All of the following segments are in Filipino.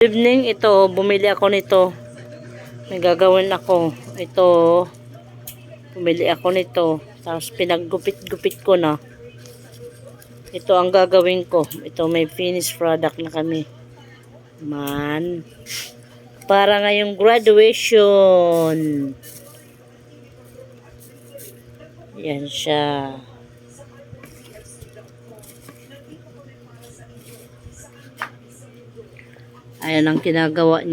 evening, ito, bumili ako nito. May gagawin ako. Ito, bumili ako nito. Tapos pinaggupit-gupit ko na. Ito ang gagawin ko. Ito may finished product na kami. Man. Para ngayong graduation. Yan siya. Ayan ang ginagawa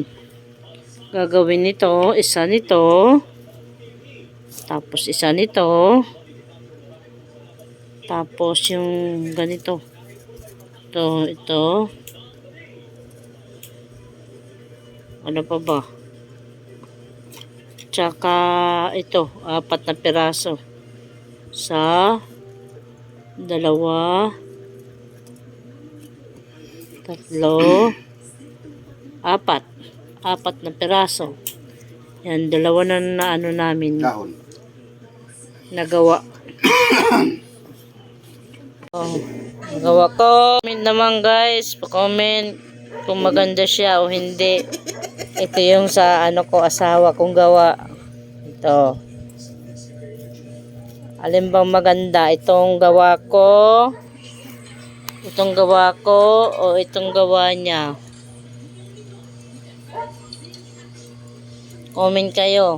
gagawin nito, isa nito, tapos isa nito, tapos yung ganito, ito, ito, ano pa ba? Tsaka ito, apat na piraso. Sa dalawa, tatlo, apat. Apat na piraso. Yan, dalawa na na ano namin Kahon. nagawa. oh, nagawa ko. Comment naman guys, pa-comment kung maganda siya o hindi. Ito yung sa ano ko asawa kong gawa. Ito. Alin bang maganda? Itong gawa ko, itong gawa ko, o itong gawa niya. Comment kayo.